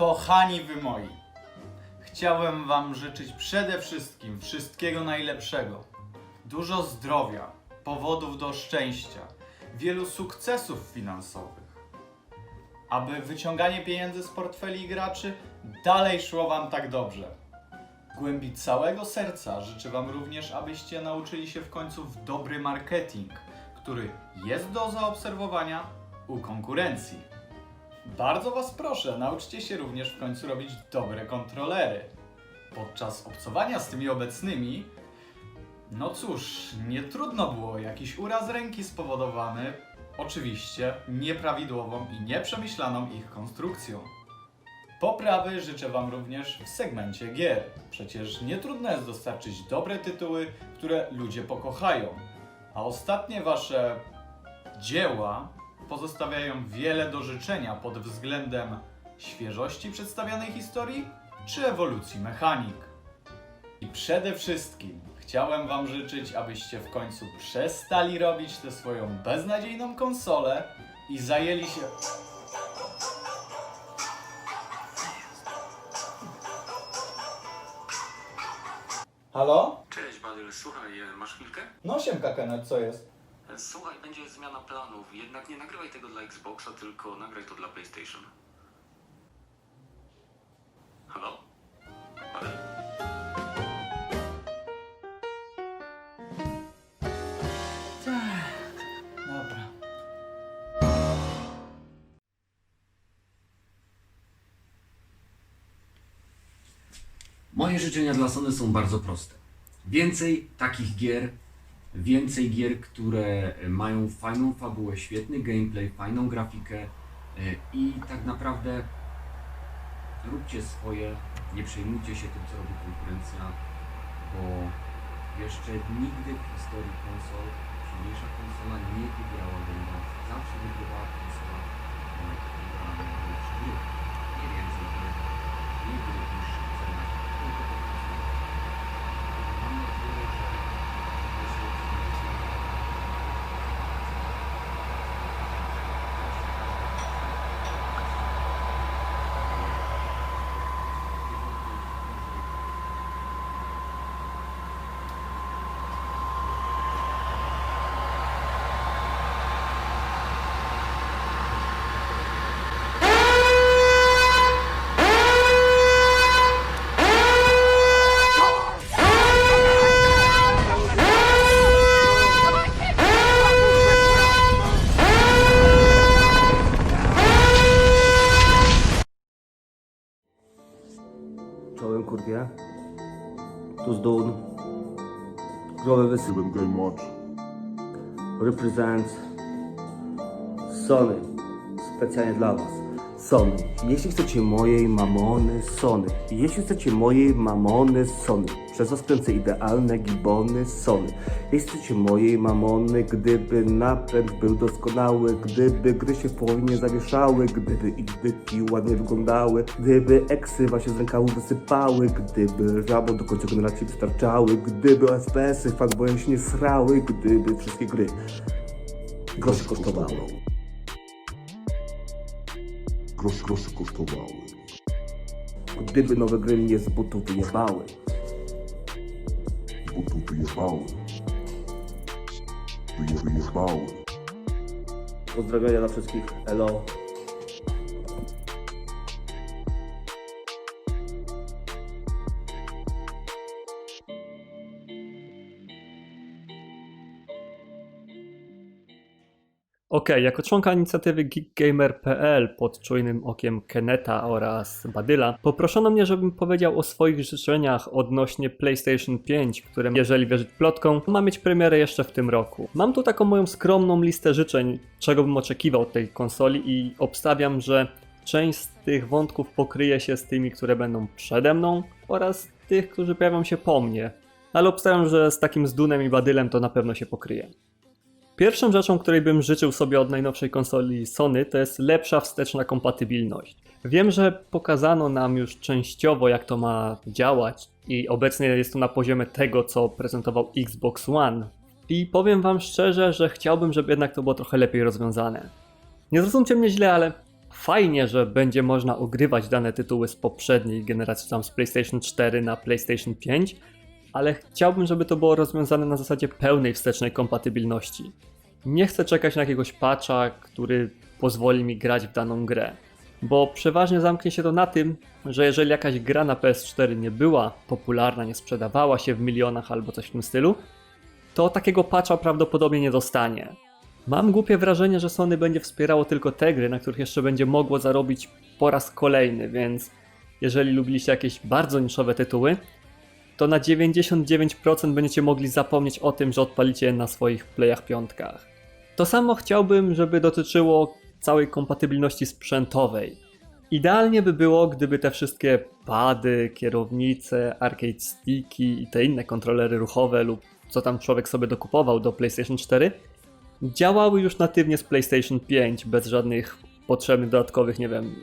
Kochani wy moi, chciałem wam życzyć przede wszystkim wszystkiego najlepszego. Dużo zdrowia, powodów do szczęścia, wielu sukcesów finansowych. Aby wyciąganie pieniędzy z portfeli graczy dalej szło wam tak dobrze. Głębi całego serca życzę wam również, abyście nauczyli się w końcu w dobry marketing, który jest do zaobserwowania u konkurencji. Bardzo Was proszę, nauczcie się również w końcu robić dobre kontrolery. Podczas obcowania z tymi obecnymi, no cóż, nie trudno było jakiś uraz ręki spowodowany, oczywiście nieprawidłową i nieprzemyślaną ich konstrukcją. Poprawy życzę Wam również w segmencie gier. Przecież nie trudno jest dostarczyć dobre tytuły, które ludzie pokochają. A ostatnie Wasze dzieła pozostawiają wiele do życzenia pod względem świeżości przedstawianej historii czy ewolucji mechanik. I przede wszystkim chciałem Wam życzyć, abyście w końcu przestali robić tę swoją beznadziejną konsolę i zajęli się. Halo? Cześć Badyl, słuchaj, e, masz chwilkę? No siemka Kenneth, co jest? Słuchaj, będzie zmiana planów, jednak nie nagrywaj tego dla Xboxa, tylko nagraj to dla PlayStation. Halo? Badyl? Dobra. Moje życzenia dla Sony są bardzo proste. Więcej takich gier, więcej gier, które mają fajną fabułę, świetny gameplay, fajną grafikę e, i tak naprawdę róbcie swoje, nie przejmujcie się tym, co robi konkurencja, bo jeszcze nigdy w historii konsol silniejsza konsola nie wygrała Game Zawsze wygrywała konsola, Buzdolabı. Kraveves. Even game match. Represents Sony. Specjalnie dla Was. Sony. Jeśli chcecie mojej mamony Sony. Jeśli chcecie mojej mamony Sony. Przez was kręcę idealne gibony Sony. Jeśli chcecie mojej mamony, gdyby napęd był doskonały, gdyby gry się w połowie nie zawieszały, gdyby ich byki ładnie wyglądały, gdyby eksy właśnie z rękawu wysypały, gdyby rabo do końca generacji wystarczały, gdyby FPS-y fanboye się nie srały, gdyby wszystkie gry groszy kosztowały. Groszy, groszy kosztowały. Gdyby nowe gry mnie z butów wyjebały. Bo tu wyjebały. Wyje, wyjebały. Pozdrawienia dla wszystkich. Elo. Okej, jako członka inicjatywy GeekGamer.pl pod czujnym okiem Keneta oraz Badyla poproszono mnie, żebym powiedział o swoich życzeniach odnośnie PlayStation 5, które jeżeli wierzyć plotkom, ma mieć premierę jeszcze w tym roku. Mam tu taką moją skromną listę życzeń, czego bym oczekiwał od tej konsoli i obstawiam, że część z tych wątków pokryje się z tymi, które będą przede mną oraz tych, którzy pojawią się po mnie. Ale obstawiam, że z takim z Dunem i Badylem to na pewno się pokryje. Pierwszą rzeczą, której bym życzył sobie od najnowszej konsoli Sony, to jest lepsza wsteczna kompatybilność. Wiem, że pokazano nam już częściowo, jak to ma działać, i obecnie jest to na poziomie tego, co prezentował Xbox One. I powiem Wam szczerze, że chciałbym, żeby jednak to było trochę lepiej rozwiązane. Nie zrozumcie mnie źle, ale fajnie, że będzie można ogrywać dane tytuły z poprzedniej generacji, tam z PlayStation 4 na PlayStation 5, ale chciałbym, żeby to było rozwiązane na zasadzie pełnej wstecznej kompatybilności. Nie chcę czekać na jakiegoś patcha, który pozwoli mi grać w daną grę, bo przeważnie zamknie się to na tym, że jeżeli jakaś gra na PS4 nie była popularna, nie sprzedawała się w milionach albo coś w tym stylu, to takiego patcha prawdopodobnie nie dostanie. Mam głupie wrażenie, że Sony będzie wspierało tylko te gry, na których jeszcze będzie mogło zarobić po raz kolejny, więc jeżeli lubiliście jakieś bardzo niszowe tytuły, to na 99% będziecie mogli zapomnieć o tym, że odpalicie na swoich playach piątkach. To samo chciałbym, żeby dotyczyło całej kompatybilności sprzętowej. Idealnie by było, gdyby te wszystkie pady, kierownice, arcade sticki i te inne kontrolery ruchowe lub co tam człowiek sobie dokupował do PlayStation 4 działały już natywnie z PlayStation 5 bez żadnych potrzebnych dodatkowych, nie wiem,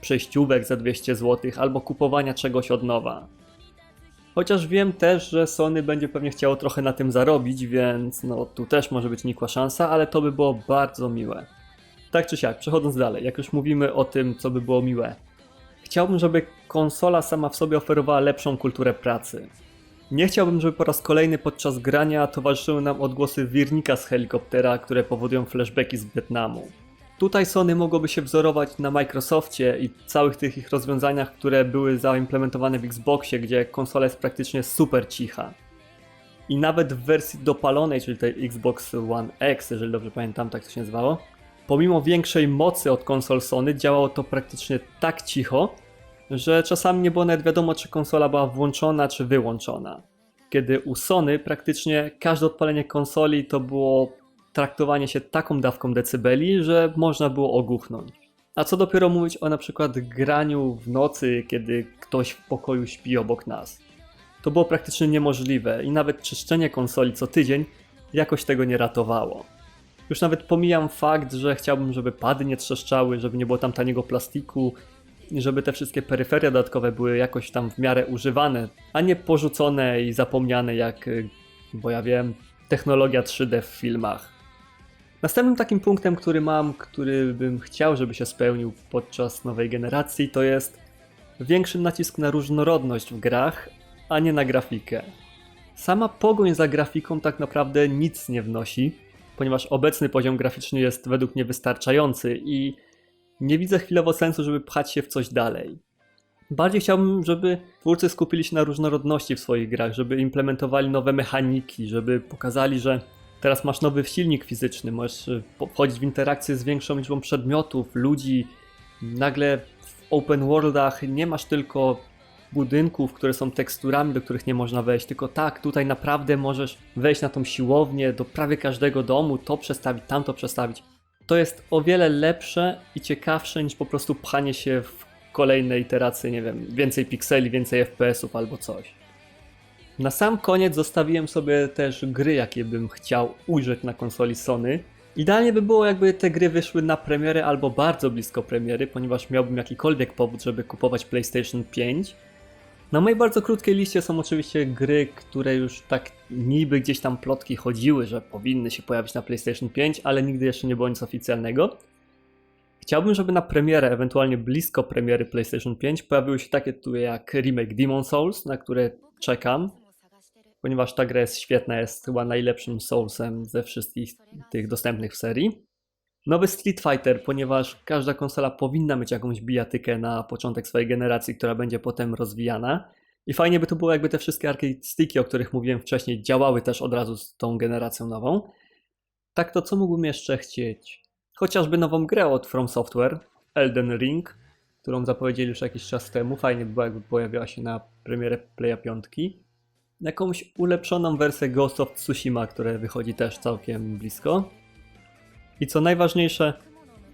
przejściówek za 200 zł albo kupowania czegoś od nowa. Chociaż wiem też, że Sony będzie pewnie chciało trochę na tym zarobić, więc no tu też może być nikła szansa, ale to by było bardzo miłe. Tak czy siak, przechodząc dalej, jak już mówimy o tym, co by było miłe. Chciałbym, żeby konsola sama w sobie oferowała lepszą kulturę pracy. Nie chciałbym, żeby po raz kolejny podczas grania towarzyszyły nam odgłosy wirnika z helikoptera, które powodują flashbacki z Wietnamu. Tutaj Sony mogłoby się wzorować na Microsoftie i całych tych ich rozwiązaniach, które były zaimplementowane w Xboxie, gdzie konsola jest praktycznie super cicha. I nawet w wersji dopalonej, czyli tej Xbox One X, jeżeli dobrze pamiętam, tak to się nazywało, pomimo większej mocy od konsol Sony, działało to praktycznie tak cicho, że czasami nie było nawet wiadomo, czy konsola była włączona, czy wyłączona. Kiedy u Sony praktycznie każde odpalenie konsoli to było traktowanie się taką dawką decybeli, że można było ogłuchnąć. A co dopiero mówić o na przykład graniu w nocy, kiedy ktoś w pokoju śpi obok nas. To było praktycznie niemożliwe i nawet czyszczenie konsoli co tydzień jakoś tego nie ratowało. Już nawet pomijam fakt, że chciałbym, żeby pady nie trzeszczały, żeby nie było tam taniego plastiku, żeby te wszystkie peryferia dodatkowe były jakoś tam w miarę używane, a nie porzucone i zapomniane jak, bo ja wiem, technologia 3D w filmach. Następnym takim punktem, który mam, który bym chciał, żeby się spełnił podczas nowej generacji, to jest większy nacisk na różnorodność w grach, a nie na grafikę. Sama pogoń za grafiką tak naprawdę nic nie wnosi, ponieważ obecny poziom graficzny jest według mnie wystarczający i nie widzę chwilowo sensu, żeby pchać się w coś dalej. Bardziej chciałbym, żeby twórcy skupili się na różnorodności w swoich grach, żeby implementowali nowe mechaniki, żeby pokazali, że teraz masz nowy silnik fizyczny, możesz y, wchodzić w interakcję z większą liczbą przedmiotów, ludzi. Nagle w open worldach nie masz tylko budynków, które są teksturami, do których nie można wejść, tylko tak, tutaj naprawdę możesz wejść na tą siłownię, do prawie każdego domu, to przestawić, tamto przestawić to jest o wiele lepsze i ciekawsze niż po prostu pchanie się w kolejne iteracje, nie wiem, więcej pikseli, więcej FPS-ów albo coś. Na sam koniec zostawiłem sobie też gry, jakie bym chciał ujrzeć na konsoli Sony. Idealnie by było, jakby te gry wyszły na premierę albo bardzo blisko premiery, ponieważ miałbym jakikolwiek powód, żeby kupować PlayStation 5. Na mojej bardzo krótkiej liście są oczywiście gry, które już tak niby gdzieś tam plotki chodziły, że powinny się pojawić na PlayStation 5, ale nigdy jeszcze nie było nic oficjalnego. Chciałbym, żeby na premierę, ewentualnie blisko premiery PlayStation 5 pojawiły się takie tytuły jak remake Demon Souls, na które czekam, ponieważ ta gra jest świetna, jest chyba najlepszym Soulsem ze wszystkich tych dostępnych w serii. Nowy Street Fighter, ponieważ każda konsola powinna mieć jakąś bijatykę na początek swojej generacji, która będzie potem rozwijana. I fajnie by to było, jakby te wszystkie arcade sticki, o których mówiłem wcześniej, działały też od razu z tą generacją nową. Tak to co mógłbym jeszcze chcieć? Chociażby nową grę od From Software, Elden Ring, którą zapowiedzieli już jakiś czas temu. Fajnie by było, jakby pojawiła się na premierę Playa 5. Jakąś ulepszoną wersję Ghost of Tsushima, które wychodzi też całkiem blisko. I co najważniejsze,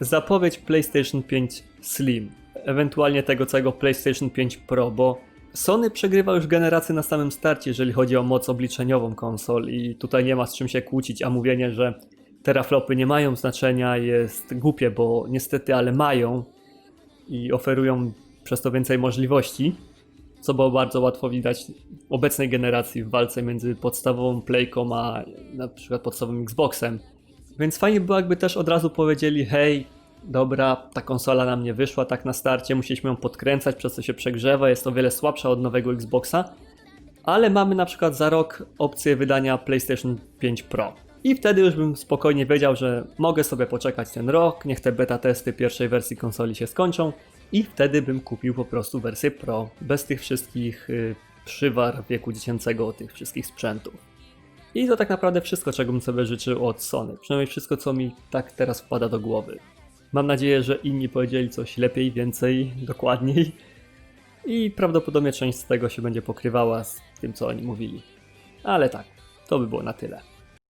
zapowiedź PlayStation 5 Slim, ewentualnie tego całego PlayStation 5 Pro, bo Sony przegrywa już generację na samym starcie, jeżeli chodzi o moc obliczeniową konsol i tutaj nie ma z czym się kłócić, a mówienie, że teraflopy nie mają znaczenia jest głupie, bo niestety, ale mają i oferują przez to więcej możliwości, co było bardzo łatwo widać w obecnej generacji w walce między podstawową Playką a na przykład podstawowym Xboxem. Więc fajnie było, jakby też od razu powiedzieli: hej, dobra, ta konsola nam nie wyszła tak na starcie, musieliśmy ją podkręcać, przez co się przegrzewa, jest o wiele słabsza od nowego Xboxa, ale mamy na przykład za rok opcję wydania PlayStation 5 Pro. I wtedy już bym spokojnie wiedział, że mogę sobie poczekać ten rok, niech te beta testy pierwszej wersji konsoli się skończą i wtedy bym kupił po prostu wersję Pro, bez tych wszystkich y, przywar wieku dziecięcego, tych wszystkich sprzętów. I to tak naprawdę wszystko, czego bym sobie życzył od Sony. Przynajmniej wszystko, co mi tak teraz wpada do głowy. Mam nadzieję, że inni powiedzieli coś lepiej, więcej, dokładniej. I prawdopodobnie część z tego się będzie pokrywała z tym, co oni mówili. Ale tak, to by było na tyle.